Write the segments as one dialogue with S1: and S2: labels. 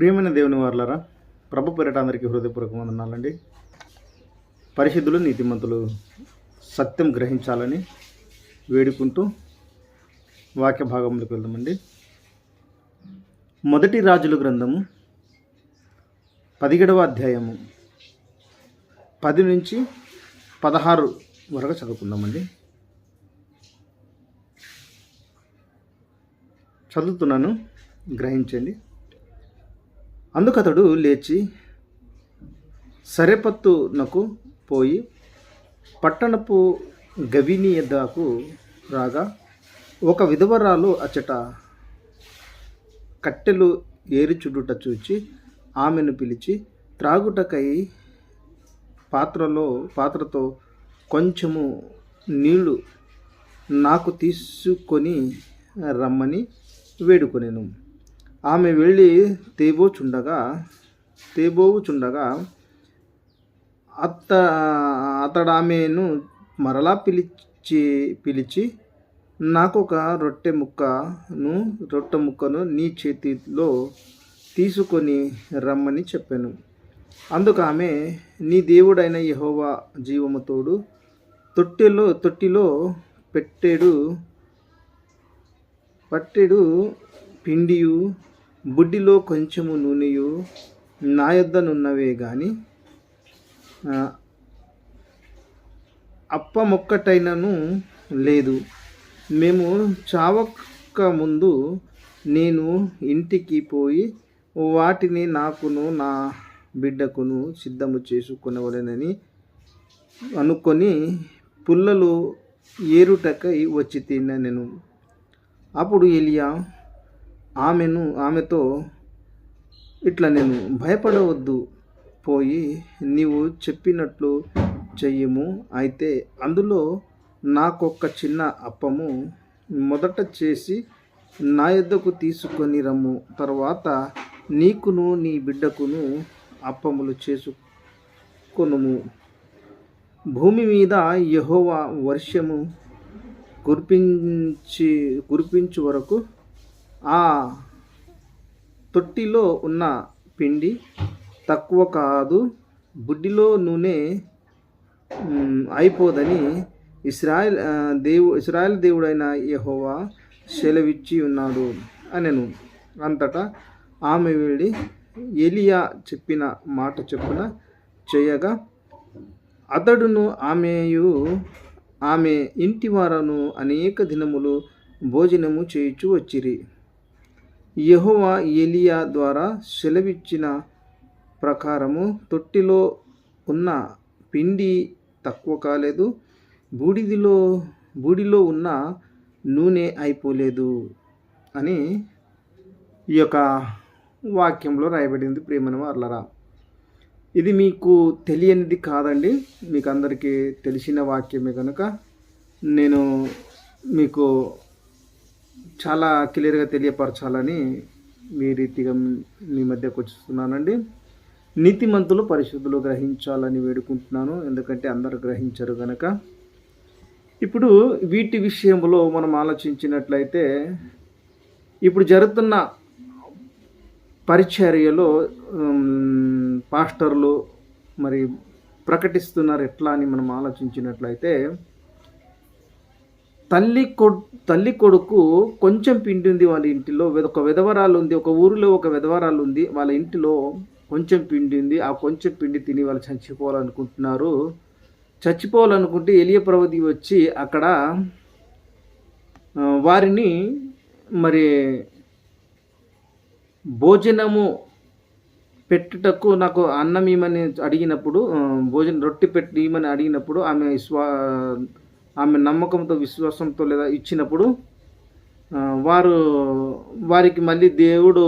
S1: ప్రియమైన దేవుని వార్లరా ప్రభు పేరిట అందరికీ హృదయపూర్వక వందనాలండి. పరిశుద్ధులు నీతిమంతులు సత్యం గ్రహించాలని వేడుకుంటూ వాక్య భాగంలోకి వెళ్దామండి. మొదటి రాజుల గ్రంథము పదిహేడవ అధ్యాయము పది నుంచి పదహారు వరకు చదువుకుందామండి. చదువుతున్నాను గ్రహించండి. అందుకతడు లేచి సరెపత్తునకు పోయి పట్టణపు గవిని యొద్దకు రాగా ఒక విధవరాలు అచ్చట కట్టెలు ఏరిచుడుట చూచి ఆమెను పిలిచి త్రాగుటకై పాత్రలో పాత్రతో కొంచెము నీళ్ళు నాకు తీసుకొని రమ్మని వేడుకొనేను. ఆమె వెళ్ళి తేబోచుండగా తేబోచుండగా అత్త అతడు ఆమెను మరలా పిలిచి పిలిచి నాకు ఒక రొట్టె ముక్కను రొట్టె ముక్కను నీ చేతిలో తీసుకొని రమ్మని చెప్పాను. అందుకు ఆమె నీ దేవుడైన యహోవా జీవము తోడు తొట్టెలో తొట్టిలో పెట్టెడు పట్టెడు పిండియు బుడ్డిలో కొంచెము నూనెయు నా యొద్దనున్నవే కానీ అప్పమొక్కటైనను లేదు. మేము చావక ముందు నేను ఇంటికి పోయి వాటిని నాకును నా బిడ్డకును సిద్ధము చేసుకునవలెనని అనుకొని పుల్లలు ఏరుటకై వచ్చి తిన్న నేను అప్పుడు ఎలియా ఆమెను ఆమెతో ఇట్లా నేను భయపడవద్దు పోయి నీవు చెప్పినట్లు చెయ్యము. అయితే అందులో నాకొక్క చిన్న అప్పము మొదట చేసి నా యొద్దకు తీసుకొని రమ్ము. తర్వాత నీకును నీ బిడ్డకును అప్పములు చేసుకొనుము. భూమి మీద యహోవా వర్షము కురిపించి కురిపించు వరకు ఆ తొట్టిలో ఉన్న పిండి తక్కువ కాదు బుడ్డిలో నూనె అయిపోదని ఇస్రాయల్ దేవు ఇస్రాయల్ దేవుడైన యెహోవా సెలవిచ్చి ఉన్నాడు అనెను. అంతటా ఆమె వెళ్ళి ఎలియా చెప్పిన మాట చెప్పున చేయగా అతడును ఆమెయు ఆమె ఇంటి వారను అనేక దినములు భోజనము చేయుచు వచ్చిరి. యెహోవా ఎలియా ద్వారా సెలవిచ్చిన ప్రకారము తొట్టిలో ఉన్న పిండి తక్కువ కాలేదు బూడిదిలో బూడిలో ఉన్న నూనె అయిపోలేదు అని ఈ యొక్క వాక్యంలో రాయబడింది ప్రేమను వర్లరా. ఇది మీకు తెలియనిది కాదండి మీకు అందరికీ తెలిసిన వాక్యమే కనుక నేను మీకు చాలా క్లియర్గా తెలియపరచాలని మీ రీతిగా మీ మధ్యకు వచ్చుతున్నానండి. నీతిమంతులు పరిశుద్ధులు గ్రహించాలని వేడుకుంటున్నాను. ఎందుకంటే అందరు గ్రహించరు కనుక ఇప్పుడు వీటి విషయంలో మనం ఆలోచించినట్లయితే ఇప్పుడు జరుగుతున్న పరిచర్యలో పాస్టర్లు మరి ప్రకటిస్తున్నారు ఎట్లా అని మనం ఆలోచించినట్లయితే తల్లి కొడు తల్లి కొడుకు కొంచెం పిండి ఉంది వాళ్ళ ఇంటిలో ఒక విధవరాలు ఉంది ఒక ఊరిలో ఒక విధవరాలు ఉంది వాళ్ళ ఇంటిలో కొంచెం పిండి ఉంది ఆ కొంచెం పిండి తిని వాళ్ళు చచ్చిపోవాలనుకుంటున్నారు. చచ్చిపోవాలనుకుంటే ఎలియ ప్రవతి వచ్చి అక్కడ వారిని మరి భోజనము పెట్టుటకు నాకు అన్నం ఇమ్మని అడిగినప్పుడు భోజనం రొట్టె పెట్టి ఇమ్మని అడిగినప్పుడు ఆమె స్వా ఆమె నమ్మకంతో విశ్వాసంతో లేదా ఇచ్చినప్పుడు వారు వారికి మళ్ళీ దేవుడు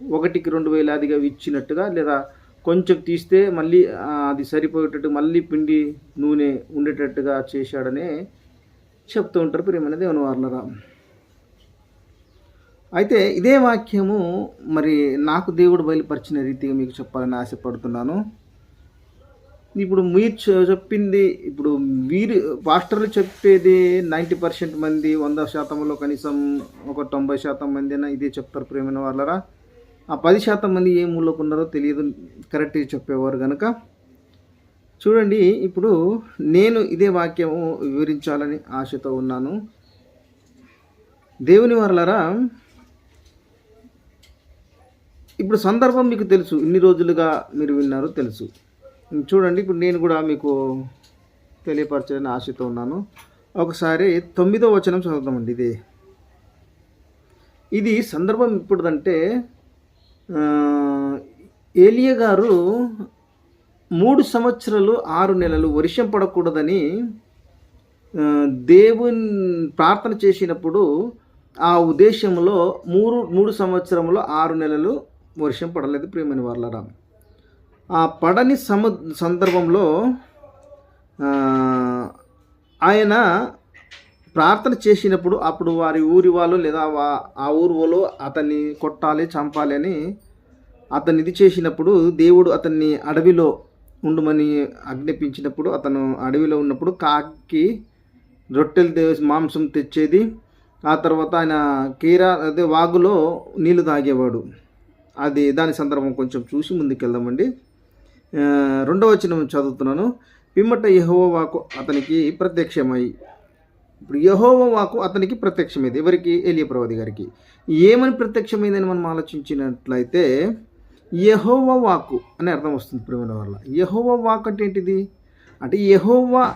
S1: ఒకటికి రెండు వేలాదిగా ఇచ్చినట్టుగా లేదా కొంచెం తీస్తే మళ్ళీ అది సరిపోయేటట్టు మళ్ళీ పిండి నూనె ఉండేటట్టుగా చేశాడనే చెప్తూ ఉంటారు ప్రేమైన దేవుని వార్లరా. అయితే ఇదే వాక్యము మరి నాకు దేవుడు బయలుపరిచిన రీతిగా మీకు చెప్పాలని ఆశపడుతున్నాను. ఇప్పుడు మీరు చెప్పింది ఇప్పుడు వీరు పాస్టర్లు చెప్పేది నైంటీ పర్సెంట్ మంది వంద శాతంలో కనీసం ఒక తొంభై శాతం మంది అయినా ఇదే చెప్తారు ప్రేమైన వాళ్ళరా ఆ పది శాతం మంది ఏ మూలకు ఉన్నారో తెలియదు కరెక్ట్గా చెప్పేవారు కనుక చూడండి ఇప్పుడు నేను ఇదే వాక్యం వివరించాలని ఆశతో ఉన్నాను. దేవుని వరలరా ఇప్పుడు సందర్భం మీకు తెలుసు ఇన్ని రోజులుగా మీరు విన్నారు తెలుసు. చూడండి ఇప్పుడు నేను కూడా మీకు తెలియపరచాలని ఆశతో ఉన్నాను. ఒకసారి తొమ్మిదో వచనం చదువుతామండి ఇది. ఇది సందర్భం ఇప్పుడుదంటే ఏలియ గారు మూడు సంవత్సరాలు ఆరు నెలలు వర్షం పడకూడదని దేవుని ప్రార్థన చేసినప్పుడు ఆ ఉద్దేశంలో మూడు మూడు సంవత్సరంలో ఆరు నెలలు వర్షం పడలేదు ప్రియమైన వర్లరామ్ ఆ పడని సమ సందర్భంలో ఆయన ప్రార్థన చేసినప్పుడు అప్పుడు వారి ఊరి వాళ్ళు లేదా వా- ఆ ఊరు వాళ్ళు అతన్ని కొట్టాలి చంపాలి అని అతన్ని ఇది చేసినప్పుడు దేవుడు అతన్ని అడవిలో ఉండమని ఆజ్ఞాపించినప్పుడు అతను అడవిలో ఉన్నప్పుడు కాకి రొట్టెలు మాంసం తెచ్చేది. ఆ తర్వాత ఆయన కీరా అదే వాగులో నీళ్ళు తాగేవాడు. అది దాని సందర్భం కొంచెం చూసి ముందుకెళ్దామండి. ఆ, రెండవ వచనం చదువుతున్నాను. పిమ్మట యహోవాకు వాకు అతనికి ప్రత్యక్షమై. ఇప్పుడు యహోవ వాకు అతనికి ప్రత్యక్షమైంది. ఎవరికి? ఎలియ ప్రవాది గారికి. ఏమని ప్రత్యక్షమైందని మనం ఆలోచించినట్లయితే యహోవ వాకు అని అర్థం వస్తుంది ప్రేమల వల్ల. యహోవ వాక్ అంటే ఏంటిది? అంటే యహోవా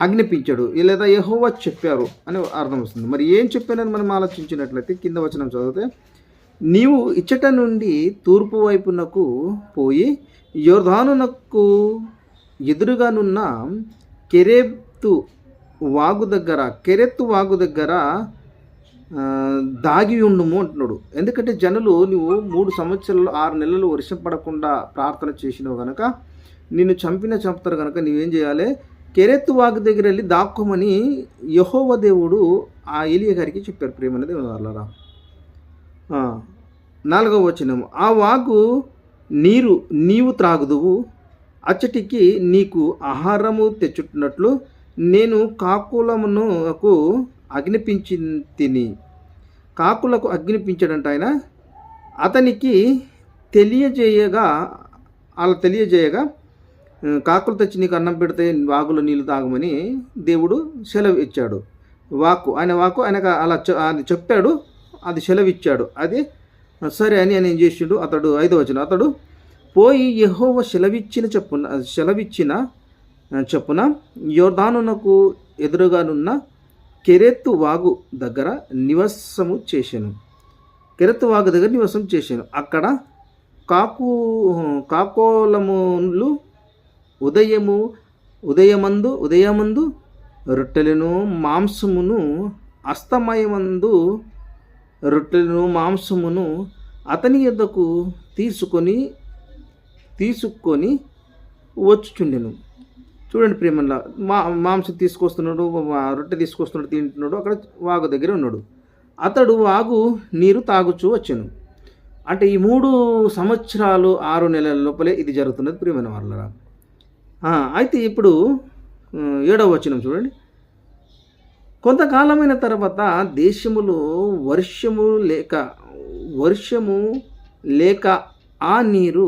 S1: అగ్నిపించాడు లేదా యహోవా చెప్పారు అని అర్థం వస్తుంది. మరి ఏం చెప్పానని మనం ఆలోచించినట్లయితే కింద వచనం చదివితే నీవు ఇచ్చట నుండి తూర్పు వైపునకు పోయి యోర్ధానునకు ఎదురుగానున్న కెరెత్తు వాగు దగ్గర కెరెత్తు వాగు దగ్గర దాగి ఉండుము అంటున్నాడు. ఎందుకంటే జనులు నువ్వు మూడు సంవత్సరాలు ఆరు నెలలు వర్షం పడకుండా ప్రార్థన చేసినావు కనుక నిన్ను చంపిన చంపుతారు కనుక నువ్వేం చేయాలి? కెరెత్తు వాగు దగ్గర వెళ్ళి దాక్కోమని యహోవ దేవుడు ఆ ఏలియ గారికి చెప్పారు ప్రేమనేది వాళ్ళరా నాలుగవ వచనం ఆ వాగు నీరు నీవు త్రాగుదువు అచ్చటికి నీకు ఆహారము తెచ్చుట్టున్నట్లు నేను కాకులమునకు అగ్నిపించి తిని కాకులకు అగ్నిపించాడంట ఆయన. అతనికి తెలియజేయగా అలా తెలియజేయగా కాకులు తెచ్చి నీకు అన్నం పెడితే వాగులో నీళ్ళు తాగమని దేవుడు సెలవు ఇచ్చాడు. వాకు ఆయన వాకు ఆయనకు అలా చెప్పాడు. అది సెలవిచ్చాడు. అది సరే అని ఆయన ఏం చేసిండు? అతడు ఐదో వచ్చిన అతడు పోయి యహోవ సెలవిచ్చిన చెప్పున సెలవిచ్చిన చెప్పున యోర్ధానునకు ఎదురుగానున్న కెరెత్తు వాగు దగ్గర నివాసము చేశాను. కెరెత్తు వాగు దగ్గర నివాసం చేశాను. అక్కడ కాకు కాకోలములు ఉదయము ఉదయమందు ఉదయమందు రొట్టెలను మాంసమును అస్తమయమందు రొట్టెలను మాంసమును అతని యొద్దకు తీసుకొని తీసుకొని వచ్చుచుండెను. చూడండి ప్రేమల్లా మా మాంసం తీసుకొస్తున్నాడు రొట్టె తీసుకొస్తున్నాడు తింటున్నాడు అక్కడ వాగు దగ్గర ఉన్నాడు. అతడు వాగు నీరు తాగుచూ వచ్చాను. అంటే ఈ మూడు సంవత్సరాలు ఆరు నెలల లోపలే ఇది జరుగుతున్నది ప్రియమైన వాళ్ళ అయితే ఇప్పుడు ఏడవ వచనం చూడండి. కొంతకాలమైన తర్వాత దేశములో వర్షము లేక వర్షము లేక ఆ నీరు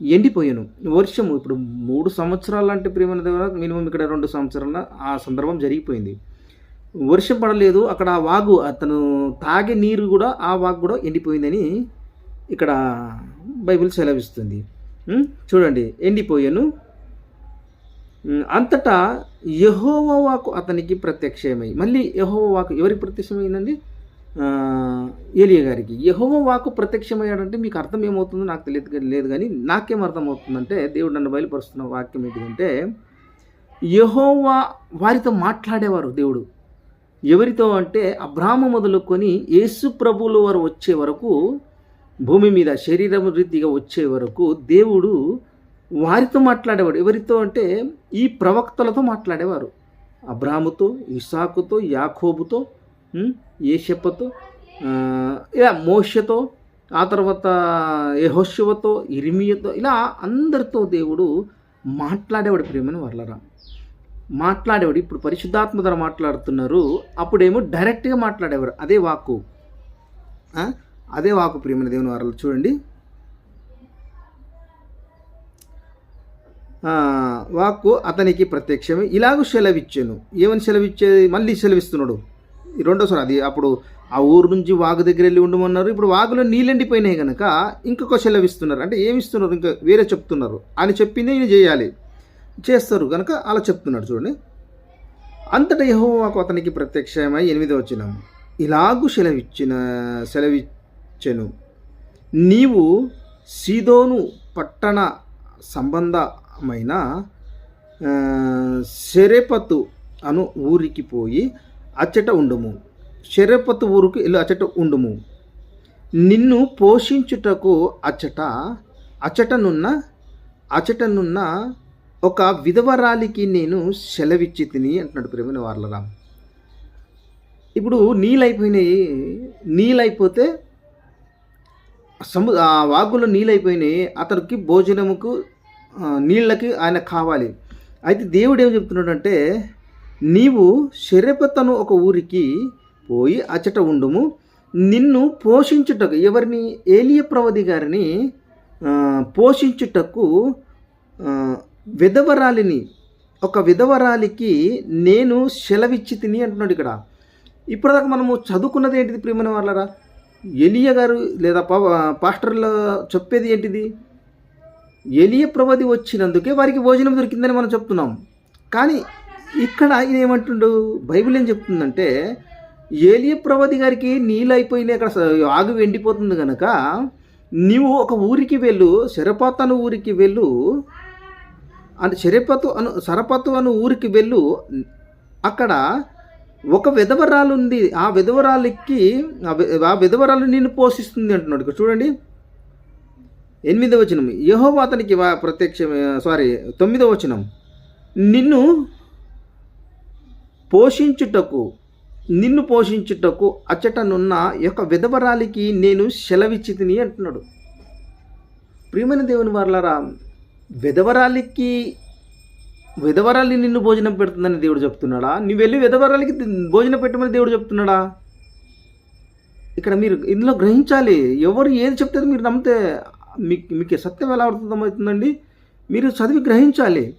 S1: ఎండిపోయాను. వర్షము ఇప్పుడు మూడు సంవత్సరాలు అంటే ప్రేమ మినిమం ఇక్కడ రెండు సంవత్సరాల ఆ సందర్భం జరిగిపోయింది. వర్షం పడలేదు అక్కడ ఆ వాగు అతను తాగే నీరు కూడా ఆ వాగు కూడా ఎండిపోయిందని ఇక్కడ బైబిల్ సెలవిస్తుంది. చూడండి ఎండిపోయాను. అంతటా యహోవవాకు అతనికి ప్రత్యక్షమై. మళ్ళీ యహోవవాకు ఎవరికి ప్రత్యక్షమైందండి? ఏలియ గారికి. యహోవ వాకు ప్రత్యక్షమయ్యాడంటే మీకు అర్థం ఏమవుతుందో నాకు తెలియదు లేదు కానీ నాకేం అర్థమవుతుందంటే దేవుడు నన్ను బయలుపరుస్తున్న వాక్యం ఏంటిదంటే యహోవా వారితో మాట్లాడేవారు దేవుడు. ఎవరితో అంటే అబ్రాహ్మ మొదలుకొని యేసు ప్రభువుల వారు వచ్చే వరకు భూమి మీద శరీరం రీతిగా వచ్చే వరకు దేవుడు వారితో మాట్లాడేవాడు. ఎవరితో అంటే ఈ ప్రవక్తలతో మాట్లాడేవారు. అబ్రాహముతో ఇసాకుతో యాకోబుతో ఏషప్పతో ఇలా మోషతో ఆ తర్వాత యహోశివతో ఇరిమియతో ఇలా అందరితో దేవుడు మాట్లాడేవాడు ప్రేమని వర్లరా. మాట్లాడేవాడు ఇప్పుడు పరిశుద్ధాత్మ ద్వారా మాట్లాడుతున్నారు అప్పుడేమో డైరెక్ట్గా మాట్లాడేవారు. అదే వాక్కు. అదే వాకు ప్రియమైన దేవుని వారాలు చూడండి. వాక్కు అతనికి ప్రత్యక్షమే. ఇలాగూ సెలవిచ్చాను. ఏమని సెలవిచ్చేది? మళ్ళీ సెలవిస్తున్నాడు. రెండోసారి అది అప్పుడు ఆ ఊరు నుంచి వాగు దగ్గర వెళ్ళి ఉండమన్నారు. ఇప్పుడు వాగులో నీళ్ళెండిపోయినాయి కనుక ఇంకొక సెలవిస్తున్నారు. అంటే ఏమిస్తున్నారు? ఇంకా వేరే చెప్తున్నారు. అని చెప్పింది ఈయన చేయాలి. చేస్తారు కనుక అలా చెప్తున్నాడు చూడండి. అంతటా యహోవాకు అతనికి ప్రత్యక్షమై ఎనిమిది వచ్చినాము ఇలాగూ సెలవిచ్చిన సెలవిచ్చెను. నీవు సీదోను పట్టణ సంబంధ మైన శెరెపతు అను ఊరికి పోయి అచ్చట ఉండుము. శెరెపతు ఊరుకు ఇల్లు అచ్చట ఉండుము. నిన్ను పోషించుటకు అచ్చట అచ్చటనున్న అచ్చటనున్న ఒక విధవరాలికి నేను సెలవిచ్చి తిని అంటున్నాడు ప్రేమని వార్లరామ్ ఇప్పుడు నీళ్ళైపోయినాయి నీళ్ళైపోతే సము ఆ వాగులో నీళ్ళైపోయినాయి అతనికి భోజనముకు నీళ్ళకి ఆయన కావాలి. అయితే దేవుడు ఏం చెప్తున్నాడంటే నీవు శరపతను ఒక ఊరికి పోయి అచ్చట ఉండుము. నిన్ను పోషించుటకు ఎవరిని? ఏలియ ప్రవది గారిని పోషించుటకు విధవరాలిని ఒక విధవరాలికి నేను సెలవిచ్చి తిని అంటున్నాడు ఇక్కడ. ఇప్పటిదాకా మనము చదువుకున్నది ఏంటిది ప్రియమైన వాళ్ళరా ఎలియ గారు లేదా పా పాస్టర్లో చెప్పేది ఏంటిది? ఎలియ ప్రవది వచ్చినందుకే వారికి భోజనం దొరికిందని మనం చెప్తున్నాం. కానీ ఇక్కడ ఆయన ఏమంటుండు? బైబిల్ ఏం చెప్తుందంటే ఏలియ ప్రవది గారికి నీళ్ళు అయిపోయినాయి అక్కడ ఆగు ఎండిపోతుంది కనుక నీవు ఒక ఊరికి వెళ్ళు శరపాతను ఊరికి వెళ్ళు అంటే శరపతు అను సరపతు అను ఊరికి వెళ్ళు అక్కడ ఒక విధవరాలు ఉంది ఆ విధవరాలికి ఆ ఆ విధవరాలు నిన్ను పోషిస్తుంది అంటున్నాడు. ఇక్కడ చూడండి. ఎనిమిదవ వచనం యహోవ అతనికి ప్రత్యక్ష సారీ తొమ్మిదవ వచనం. నిన్ను పోషించుటకు నిన్ను పోషించుటకు అచ్చటనున్న యొక్క విధవరాలికి నేను సెలవిచ్చి తిని అంటున్నాడు. ప్రియమైన దేవుని వారలారా విధవరాలికి విధవరాలి నిన్ను భోజనం పెడుతుందని దేవుడు చెప్తున్నాడా? నువ్వు వెళ్ళి విధవరాలికి భోజనం పెట్టమని దేవుడు చెప్తున్నాడా? ఇక్కడ మీరు ఇందులో గ్రహించాలి. ఎవరు ఏది చెప్తే మీరు నమ్మితే మీకు మీకు సత్యం ఎలా అర్థమవుతుందండి? మీరు చదివి గ్రహించాలి.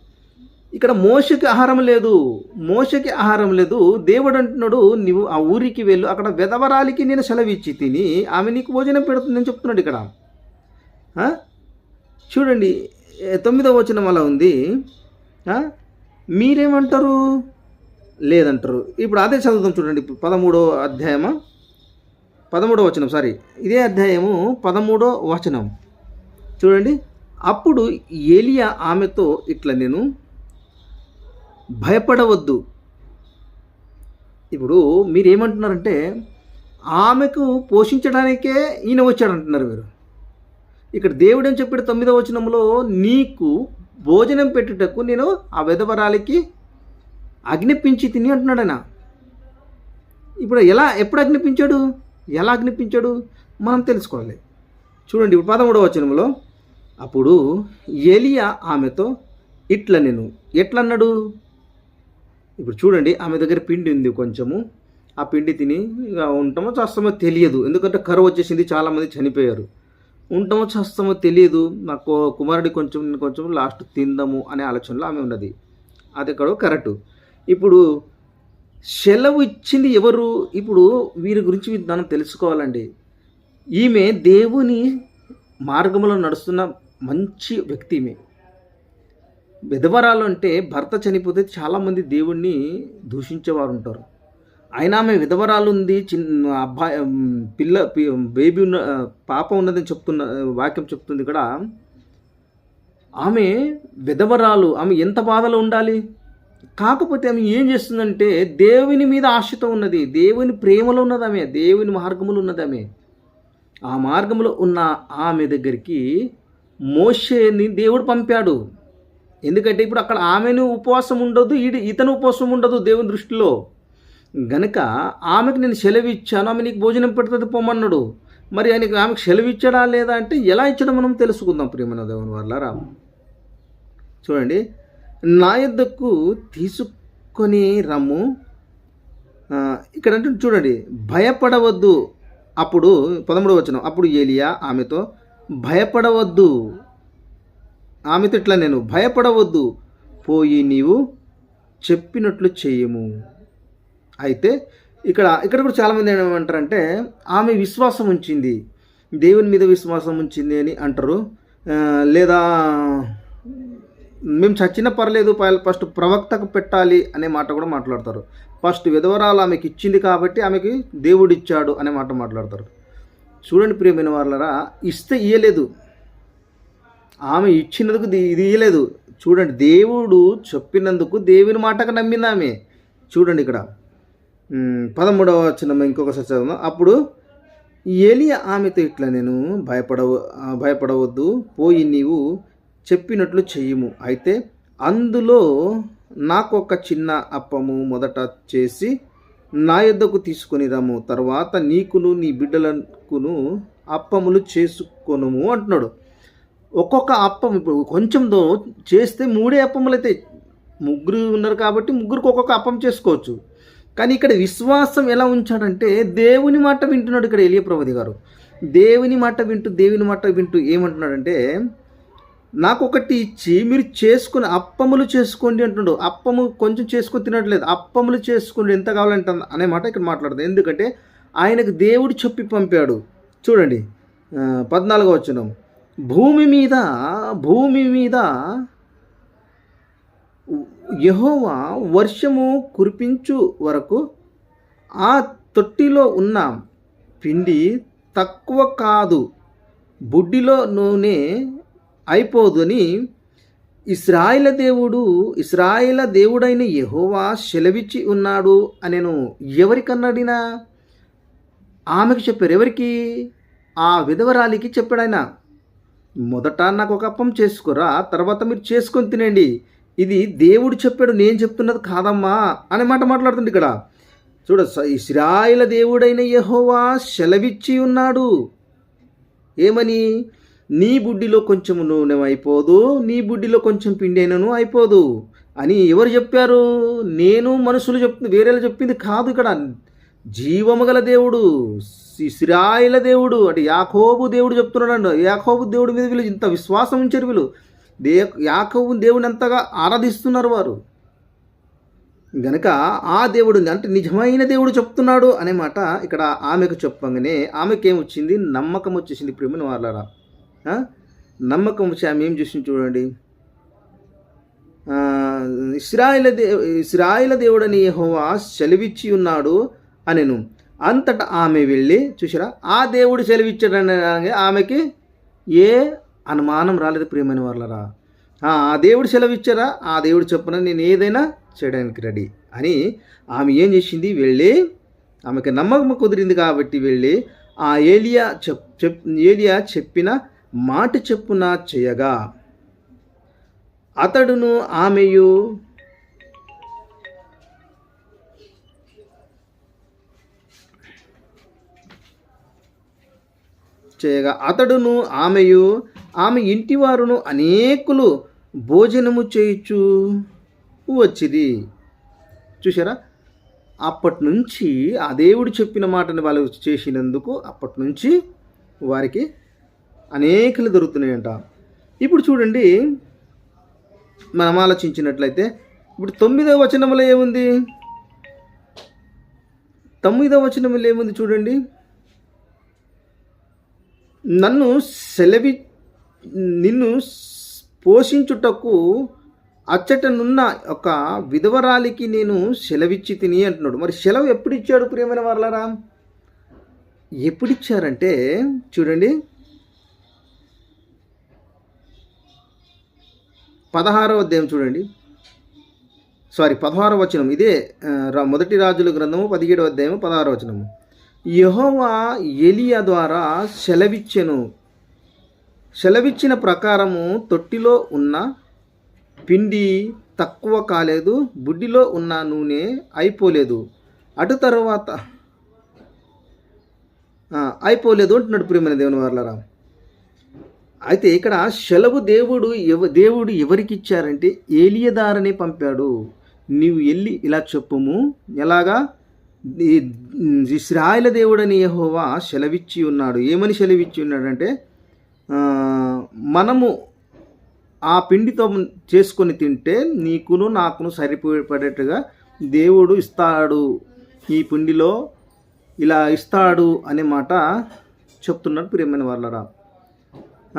S1: ఇక్కడ మోసకి ఆహారం లేదు. మోసకి ఆహారం లేదు. దేవుడు అంటున్నాడు నువ్వు ఆ ఊరికి వెళ్ళు. అక్కడ వెధవరాలికి నేను సెలవిచ్చి తిని ఆమె నీకు భోజనం పెడుతుందని చెప్తున్నాడు ఇక్కడ. చూడండి తొమ్మిదవ వచనం అలా ఉంది. మీరేమంటారు? లేదంటారు. ఇప్పుడు అదే చదువుతాం చూడండి. పదమూడో అధ్యాయమా? పదమూడో వచనం సారీ. ఇదే అధ్యాయము పదమూడో వచనం. చూడండి. అప్పుడు ఏలియా ఆమెతో ఇట్లా నేను భయపడవద్దు. ఇప్పుడు మీరు ఏమంటున్నారంటే ఆమెకు పోషించడానికే ఈయన వచ్చాడు అంటున్నారు మీరు ఇక్కడ దేవుడు ఏం చెప్పాడు తొమ్మిదవ వచనంలో నీకు భోజనం పెట్టుటకు నేను ఆ విధవరాలికి అగ్నిపించి తిని అంటున్నాడు ఆయన ఇప్పుడు ఎలా ఎప్పుడు అగ్నిపించాడు ఎలా అగ్నిపించాడు మనం తెలుసుకోవాలి. చూడండి ఇప్పుడు పదమూడవ వచనంలో అప్పుడు ఎలియా ఆమెతో ఇట్ల నేను. ఎట్లన్నాడు? ఇప్పుడు చూడండి ఆమె దగ్గర పిండి ఉంది కొంచెము. ఆ పిండి తిని ఇక ఉంటామో చేస్తామో తెలియదు. ఎందుకంటే కరువు వచ్చేసింది చాలామంది చనిపోయారు. ఉంటామో చేస్తామో తెలియదు. నా కుమారుడి కొంచెం నేను కొంచెం లాస్ట్ తిందాము అనే ఆలోచనలో ఆమె ఉన్నది. అది ఇక్కడ కరెక్ట్. ఇప్పుడు సెలవు ఇచ్చింది ఎవరు? ఇప్పుడు వీరి గురించి మనం తెలుసుకోవాలండి. ఈమె దేవుని మార్గంలో నడుస్తున్న మంచి వ్యక్తి ఈమె. విధవరాలు అంటే భర్త చనిపోతే చాలామంది దేవుణ్ణి దూషించేవారు ఉంటారు అయినా ఆమె విధవరాలు ఉంది చిన్న అబ్బాయి పిల్ల బేబీ ఉన్న పాప ఉన్నదని చెప్తున్న వాక్యం చెప్తుంది ఇక్కడ ఆమె విధవరాలు ఆమె ఎంత బాధలో ఉండాలి? కాకపోతే ఆమె ఏం చేస్తుందంటే దేవుని మీద ఆశతో ఉన్నది దేవుని ప్రేమలో ఉన్నది ఆమె దేవుని మార్గములు ఉన్నది ఆమె. ఆ మార్గంలో ఉన్న ఆమె దగ్గరికి మోషేని దేవుడు పంపాడు. ఎందుకంటే ఇప్పుడు అక్కడ ఆమెను ఉపవాసం ఉండదు ఈడు ఇతను ఉపవాసం ఉండదు దేవుని దృష్టిలో. గనక ఆమెకు నేను సెలవు ఇచ్చాను ఆమె నీకు భోజనం పెడుతుంది పొమ్మన్నాడు. మరి ఆయనకు ఆమెకు సెలవు ఇచ్చాడా లేదా అంటే ఎలా ఇచ్చాడో మనం తెలుసుకుందాం ప్రియమైన దేవుని వాళ్ళారా చూడండి నా యుద్ధకు తీసుకొని రమ్ము. ఇక్కడ అంటే చూడండి భయపడవద్దు. అప్పుడు పదమూడు వచ్చిన అప్పుడు ఏలియా ఆమెతో భయపడవద్దు. ఆమెతో ఇట్లా నేను భయపడవద్దు పోయి నీవు చెప్పినట్లు చేయము. అయితే ఇక్కడ ఇక్కడ కూడా చాలామంది ఏమంటారంటే ఆమె విశ్వాసం ఉంచింది దేవుని మీద విశ్వాసం ఉంచింది అని అంటారు. లేదా మేము చచ్చిన పర్లేదు ప- ఫస్ట్ ప్రవక్తకు పెట్టాలి అనే మాట కూడా మాట్లాడతారు. ఫస్ట్ విధవరాలు ఆమెకి ఇచ్చింది కాబట్టి ఆమెకి దేవుడు ఇచ్చాడు అనే మాట మాట్లాడతారు. చూడండి ప్రియమైన వాళ్ళరా ఇస్తే ఇయ్యలేదు. ఆమె ఇచ్చినందుకు ఇది ఇయ్యలేదు. చూడండి దేవుడు చెప్పినందుకు దేవుని మాటకు నమ్మింది ఆమె. చూడండి ఇక్కడ. పదమూడవ వచనం ఇంకొకసారి చదువు అప్పుడు ఏలియా ఆమెతో ఇట్లా నేను భయపడవ భయపడవద్దు. పోయి నీవు చెప్పినట్లు చెయ్యము అయితే అందులో నాకు ఒక చిన్న అప్పము మొదట చేసి నా యొద్దకు తీసుకొని రము తర్వాత నీకును నీ బిడ్డలకును అప్పములు చేసుకొనుము అంటున్నాడు. ఒక్కొక్క అప్పం ఇప్పుడు కొంచెంతో చేస్తే మూడే అప్పములు అయితే ముగ్గురు ఉన్నారు కాబట్టి ముగ్గురికి ఒక్కొక్క అప్పం చేసుకోవచ్చు. కానీ ఇక్కడ విశ్వాసం ఎలా ఉంచాడంటే దేవుని మాట వింటున్నాడు ఇక్కడ ఎలియ గారు. దేవుని మాట వింటూ దేవుని మాట వింటూ ఏమంటున్నాడంటే నాకు ఒకటి ఇచ్చి మీరు చేసుకుని అప్పములు చేసుకోండి అంటుండు. అప్పము కొంచెం చేసుకొని తినట్లేదు. అప్పములు చేసుకోండి ఎంత కావాలంటే అనే మాట ఇక్కడ మాట్లాడదు ఎందుకంటే ఆయనకు దేవుడు చెప్పి పంపాడు. చూడండి. పద్నాలుగో వచ్చిన భూమి మీద భూమి మీద యహోవా వర్షము కురిపించు వరకు ఆ తొట్టిలో ఉన్న పిండి తక్కువ కాదు. బుడ్డిలో నూనె అయిపోదని ఇస్రాయిల దేవుడు ఇస్రాయిల దేవుడైన యహోవా సెలవిచ్చి ఉన్నాడు అని నేను ఎవరికన్నాడినా ఆమెకు చెప్పారు ఎవరికి? ఆ విధవరాలికి చెప్పాడు ఆయన. మొదట నాకు ఒక అప్పం చేసుకురా తర్వాత మీరు చేసుకొని తినండి. ఇది దేవుడు చెప్పాడు నేను చెప్తున్నది కాదమ్మా అనే మాట మాట్లాడుతుంది ఇక్కడ. చూడ స- ఇస్రాయిల దేవుడైన యహోవా సెలవిచ్చి ఉన్నాడు. ఏమని? నీ బుడ్డిలో కొంచెం నూనె అయిపోదు నీ బుడ్డిలో కొంచెం పిండి అయినను అయిపోదు అని ఎవరు చెప్పారు? నేను మనుషులు చెప్తు వేరేలా చెప్పింది కాదు ఇక్కడ. జీవము గల దేవుడు ఇస్రాయిల దేవుడు అంటే యాకోబు దేవుడు చెప్తున్నాడు యాకోబు దేవుడి మీద వీళ్ళు ఇంత విశ్వాసం ఉంచారు వీళ్ళు. దే యాకోబు దేవుని అంతగా ఆరాధిస్తున్నారు వారు. గనక ఆ దేవుడు అంటే నిజమైన దేవుడు చెప్తున్నాడు అనే మాట ఇక్కడ ఆమెకు చెప్పంగానే ఆమెకేమొచ్చింది? వచ్చింది నమ్మకం వచ్చేసింది ప్రేమను వాళ్ళరా నమ్మకం వచ్చి ఆమె ఏం చేసింది చూడండి. ఇస్రాయిల దే ఇస్రాయిల దేవుడని హోవా సెలవిచ్చి ఉన్నాడు అనెను. అంతటా ఆమె వెళ్ళి చూసారా ఆ దేవుడు సెలవిచ్చాడని ఆమెకి ఏ అనుమానం రాలేదు ప్రియమైన వాళ్ళరా ఆ ఆ దేవుడు సెలవిచ్చారా? ఆ దేవుడు చెప్పిన నేను ఏదైనా చేయడానికి రెడీ అని ఆమె ఏం చేసింది? వెళ్ళి ఆమెకి నమ్మకం కుదిరింది కాబట్టి వెళ్ళి ఆ ఏలియా చెప్ చెప్ ఏలియా చెప్పిన మాట చెప్పున చేయగా అతడును ఆమెయు చేయగా అతడును ఆమెయు ఆమె ఇంటి వారును అనేకులు భోజనము చేయుచు వచ్చిది చూసారా అప్పటి నుంచి ఆ దేవుడు చెప్పిన మాటను వాళ్ళు చేసినందుకు అప్పటి నుంచి వారికి అనేకలు దొరుకుతున్నాయంట. ఇప్పుడు చూడండి మనం ఆలోచించినట్లయితే ఇప్పుడు తొమ్మిదవ వచనంలో ఏముంది? తొమ్మిదవ వచనంలో ఏముంది చూడండి? నన్ను సెలవి నిన్ను పోషించుటకు అచ్చటనున్న ఒక విధవరాలికి నేను సెలవిచ్చి తిని అంటున్నాడు. మరి సెలవు ఎప్పుడు ఇచ్చాడు ప్రియమైన వాళ్ళరా ఎప్పుడు ఇచ్చారంటే చూడండి పదహారవ అధ్యాయం చూడండి. సారీ పదహారవ వచనం. ఇదే రా- మొదటి రాజుల గ్రంథము పదిహేడవ అధ్యాయము పదహారవ వచనము. యహోవా ఎలియా ద్వారా సెలవిచ్చెను. సెలవిచ్చిన ప్రకారము తొట్టిలో ఉన్న పిండి తక్కువ కాలేదు బుడ్డిలో ఉన్న నూనె అయిపోలేదు. అటు తర్వాత అయిపోలేదు అంటున్నాడు ప్రియమైన దేవుని వర్లరా. అయితే ఇక్కడ సెలవు దేవుడు ఎవ దేవుడు ఎవరికి ఇచ్చారంటే ఏలియదారని పంపాడు. నీవు వెళ్ళి ఇలా చెప్పుము. ఎలాగా? ఇస్రాయల దేవుడని యహోవా సెలవిచ్చి ఉన్నాడు. ఏమని సెలవిచ్చి ఉన్నాడంటే మనము ఆ పిండితో చేసుకొని తింటే నీకును నాకును సరిపడేట్టుగా దేవుడు ఇస్తాడు. ఈ పిండిలో ఇలా ఇస్తాడు అనే మాట చెప్తున్నాడు ప్రియమైన వాళ్ళరా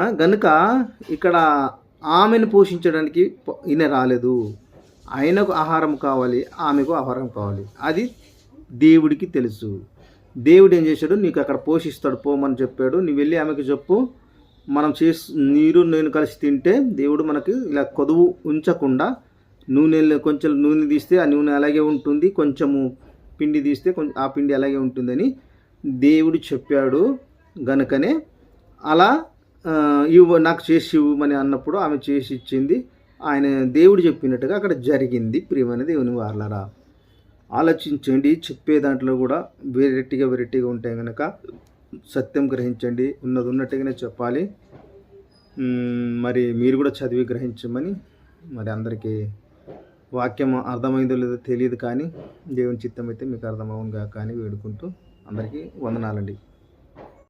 S1: గనుక ఇక్కడ ఆమెను పోషించడానికి ఈయన రాలేదు. ఆయనకు ఆహారం కావాలి ఆమెకు ఆహారం కావాలి. అది దేవుడికి తెలుసు. దేవుడు ఏం చేశాడు? నీకు అక్కడ పోషిస్తాడు పోమని చెప్పాడు. నువ్వు వెళ్ళి ఆమెకు చెప్పు. మనం చేసి నీరు నేను కలిసి తింటే దేవుడు మనకి ఇలా కొదువు ఉంచకుండా నూనె కొంచెం నూనె తీస్తే ఆ నూనె అలాగే ఉంటుంది. కొంచెము పిండి తీస్తే కొంచెం ఆ పిండి అలాగే ఉంటుందని దేవుడు చెప్పాడు గనుకనే. అలా ఇవ్వ నాకు చేసి ఇవ్వమని అన్నప్పుడు ఆమె చేసి ఇచ్చింది. ఆయన దేవుడు చెప్పినట్టుగా అక్కడ జరిగింది. ప్రియమైన దేవుని వార్లరా ఆలోచించండి. చెప్పే దాంట్లో కూడా వెరైటీగా వెరైటీగా ఉంటాయి కనుక సత్యం గ్రహించండి. ఉన్నది ఉన్నట్టుగానే చెప్పాలి. మరి మీరు కూడా చదివి గ్రహించమని మరి అందరికీ వాక్యం అర్థమైందో లేదో తెలియదు కానీ దేవుని చిత్తం అయితే మీకు అర్థమవునుగా కానీ వేడుకుంటూ అందరికీ వందనాలండి.